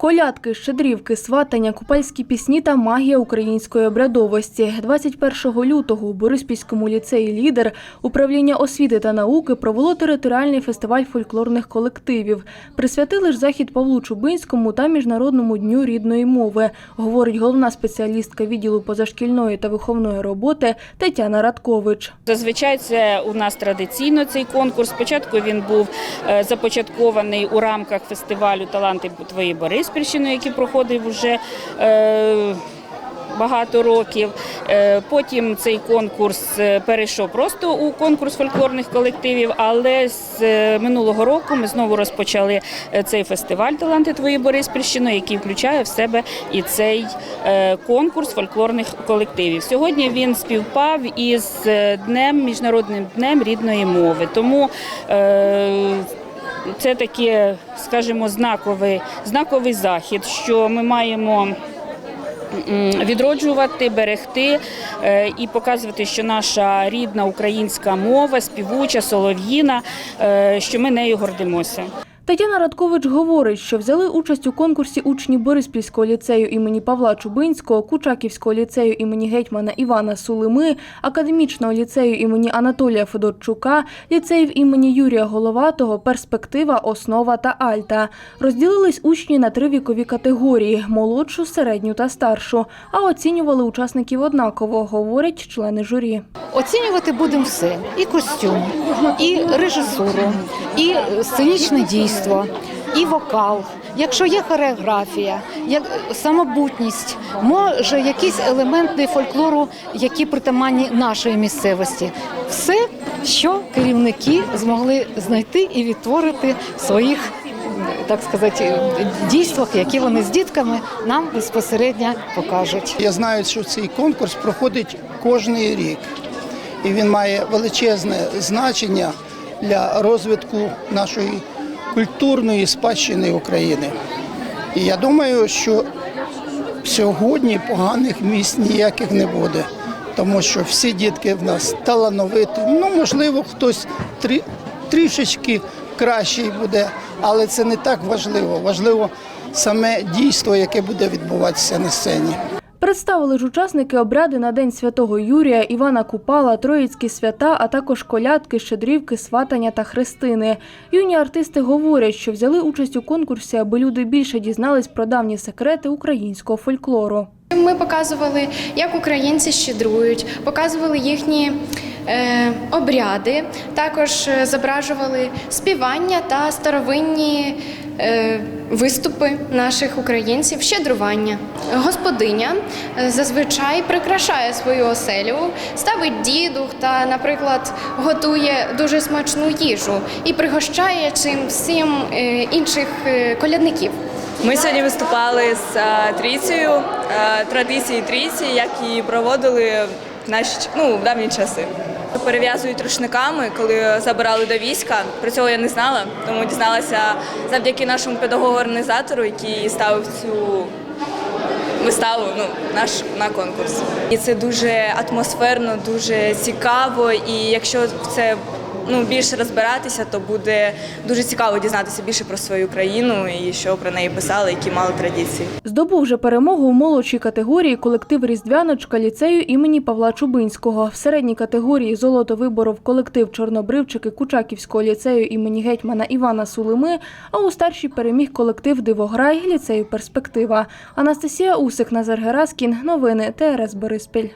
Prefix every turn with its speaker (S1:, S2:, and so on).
S1: Колядки, щедрівки, сватання, купальські пісні та магія української обрядовості. 21 лютого у Бориспільському ліцеї «Лідер» управління освіти та науки провело територіальний фестиваль фольклорних колективів. Присвятили ж захід Павлу Чубинському та Міжнародному дню рідної мови, говорить головна спеціалістка відділу позашкільної та виховної роботи Тетяна Радкович.
S2: Зазвичай це у нас традиційно цей конкурс. Спочатку він був е, започаткований у рамках фестивалю Таланти твої Бориспільщини, який проходив вже е, багато років. Е, Потім цей конкурс е, перейшов просто у конкурс фольклорних колективів. Але з е, минулого року ми знову розпочали цей фестиваль Таланти твої Бориспільщини, який включає в себе і цей конкурс фольклорних колективів. Сьогодні він співпав із днем міжнародним днем рідної мови. Тому це таке, скажімо, знаковий, знаковий захід, що ми маємо. Відроджувати, берегти е, і показувати, що наша рідна українська мова, співуча, солов'їна, е, що ми нею гордимося.
S1: Тетяна Радкович говорить, що взяли участь у конкурсі учні Бориспільського ліцею імені Павла Чубинського, Кучаківського ліцею імені гетьмана Івана Сулими, академічного ліцею імені Анатолія Федорчука, ліцеїв імені Юрія Головатого, перспектива, основа та альта. Розділились учні на три вікові категорії: молодшу, середню та старшу. А оцінювали учасників однаково, говорять члени журі.
S3: Оцінювати будемо все: і костюм, і режисуру, і сценічне дійство, і вокал. Якщо є хореографія, як самобутність, може якісь елементи фольклору, які притаманні нашої місцевості. Все, що керівники змогли знайти і відтворити в своїх, так сказати, дійствах, які вони з дітками нам безпосередньо покажуть.
S4: Я знаю, що цей конкурс проходить кожний рік, і він має величезне значення для розвитку нашої культурної спадщини України. І я думаю, що сьогодні поганих місць ніяких не буде, тому що всі дітки в нас талановиті. Ну, можливо, хтось трі, трішечки кращий буде, але це не так важливо. Важливо саме дійство, яке буде відбуватися на сцені.
S1: Представили ж учасники обряди на День Святого Юрія, Івана Купала, Троїцькі свята, а також колядки, щедрівки, сватання та хрестини. Юні артисти говорять, що взяли участь у конкурсі, аби люди більше дізнались про давні секрети українського фольклору.
S5: Ми показували, як українці щедрують, показували їхні е, обряди, також е, зображували співання та старовинні е, виступи наших українців, щедрування. Господиня е, зазвичай прикрашає свою оселю, ставить дідух та, наприклад, готує дуже смачну їжу і пригощає цим всім е, інших е, колядників.
S6: Ми сьогодні виступали з трійцею, традиції трійці, як її проводили в наші ну, в давні часи. Перев'язують рушниками, коли забирали до війська. Про цього я не знала, тому дізналася завдяки нашому педагогу-організатору, який ставив цю виставу ну, наш на конкурс. І це дуже атмосферно, дуже цікаво. І якщо це ну, більше розбиратися, то буде дуже цікаво дізнатися більше про свою країну і що про неї писали, які мали традиції.
S1: Здобув вже перемогу у молодшій категорії колектив Різдвяночка ліцею імені Павла Чубинського. В середній категорії золото виборов колектив Чорнобривчики Кучаківського ліцею імені гетьмана Івана Сулими, а у старшій переміг колектив Дивограй ліцею Перспектива. Анастасія Усик, Назар Гераскін. Новини ТРС Бориспіль.